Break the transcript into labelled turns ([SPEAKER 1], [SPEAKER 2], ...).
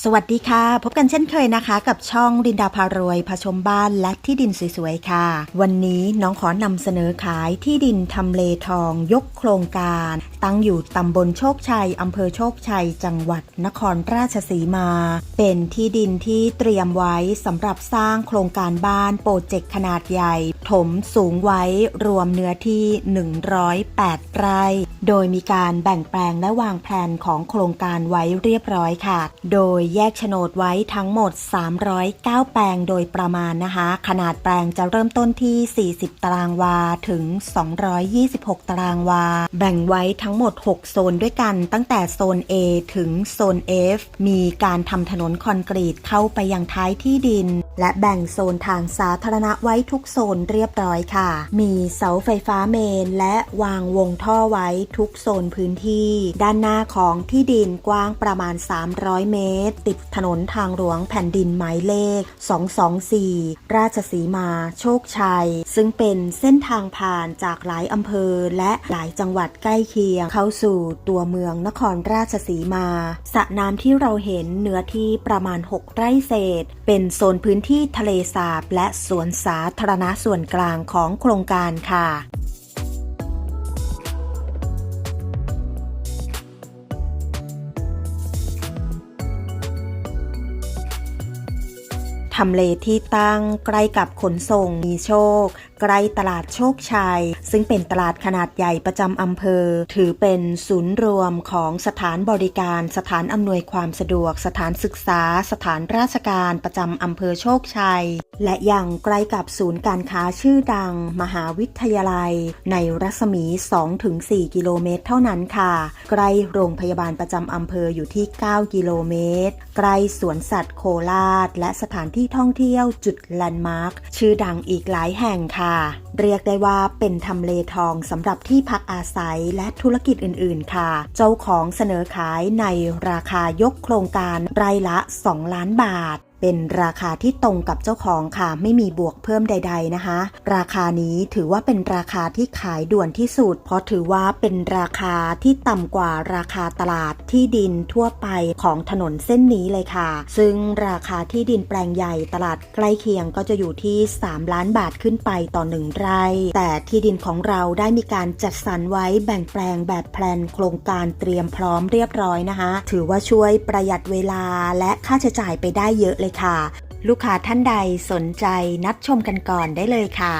[SPEAKER 1] สวัสดีค่ะ พบกันเช่นเคยนะคะ กับช่องดินดาพารวยผชมบ้านและที่ดินสวยๆค่ะ วันนี้น้องขอนำเสนอขายที่ดินทำเลทองยกโครงการ ตั้งอยู่ตำบลโชคชัยอำเภอโชคชัย จังหวัดนครราชสีมา เป็นที่ดินที่เตรียมไว้สำหรับสร้างโครงการบ้านโปรเจกต์ขนาดใหญ่ ถมสูงไว้รวมเนื้อที่ 108 ไร่ โดยมีการแบ่งแปลงและวางแผนของโครงการไว้เรียบร้อยค่ะ โดยแยกโฉนดไว้ทั้งหมด 309 แปลงโดยประมาณนะคะ ขนาดแปลงจะเริ่มต้นที่ 40 ตารางวาถึง 226 ตารางวา แบ่งไว้ทั้งหมด 6 โซนด้วยกันตั้งแต่โซน A ถึงโซน F มีการทำถนนคอนกรีตเข้าไปยังท้ายที่ดิน และแบ่งโซนทางสาธารณะไว้ทุกโซนเรียบร้อยค่ะ มีเสาไฟฟ้าเมน และวางวงท่อไว้ทุกโซนพื้นที่ ด้านหน้าของที่ดินกว้างประมาณ 300 เมตร ติดถนนทางหลวงแผ่นดินหมายเลข 224 ราชสีมา โชคชัย ซึ่งเป็นเส้นทางผ่านจากหลายอำเภอและหลายจังหวัดใกล้เคียง เข้าสู่ตัวเมืองนครราชสีมาสระน้ำที่เราเห็นเนื้อที่ประมาณ 6 ไร่เศษ เป็นโซนพื้นที่ทะเลสาบและสวนสาธารณะส่วนกลางของโครงการค่ะทำเลที่ตั้งใกล้กับขนส่งมีโชค ใกล้ตลาดโชคชัย ซึ่งเป็นตลาดขนาดใหญ่ประจำอำเภอ ถือเป็นศูนย์รวมของสถานบริการ สถานอำนวยความสะดวก สถานศึกษา สถานราชการประจำอำเภอโชคชัย และยังใกล้กับศูนย์การค้าชื่อดัง มหาวิทยาลัย ในรัศมี 2-4 กิโลเมตร เท่านั้นค่ะ ใกล้โรงพยาบาลประจำอำเภออยู่ที่ 9 กิโลเมตร ใกล้สวนสัตว์โคราช และสถานที่ท่องเที่ยวจุดแลนด์มาร์คชื่อดังอีกหลายแห่งค่ะเรียกได้ว่าเป็นทำเลทองสำหรับที่พักอาศัยและธุรกิจอื่น ๆ ค่ะ เจ้าของเสนอขายในราคายกโครงการไร่ละ 2 ล้านบาท เป็นราคาที่ตรงกับเจ้าของค่ะ ไม่มีบวกเพิ่มใด ๆนะคะ ราคานี้ถือว่าเป็นราคาที่ขายด่วนที่สุด เพราะถือว่าเป็นราคาที่ต่ำกว่าราคาตลาดที่ดินทั่วไปของถนนเส้นนี้เลยค่ะ ซึ่งราคาที่ดินแปลงใหญ่ตลาดใกล้เคียงก็จะอยู่ที่ 3 ล้านบาทขึ้นไปต่อหนึ่งไร่ แต่ที่ดินของเราได้มีการจัดสรรไว้แบ่งแปลงแบบแพลนโครงการเตรียมพร้อมเรียบร้อยนะคะ ถือว่าช่วยประหยัดเวลาและค่าใช้จ่ายไปได้เยอะเลยค่ะ ลูกค้าท่านใดสนใจนัดชมกันก่อนได้เลยค่ะ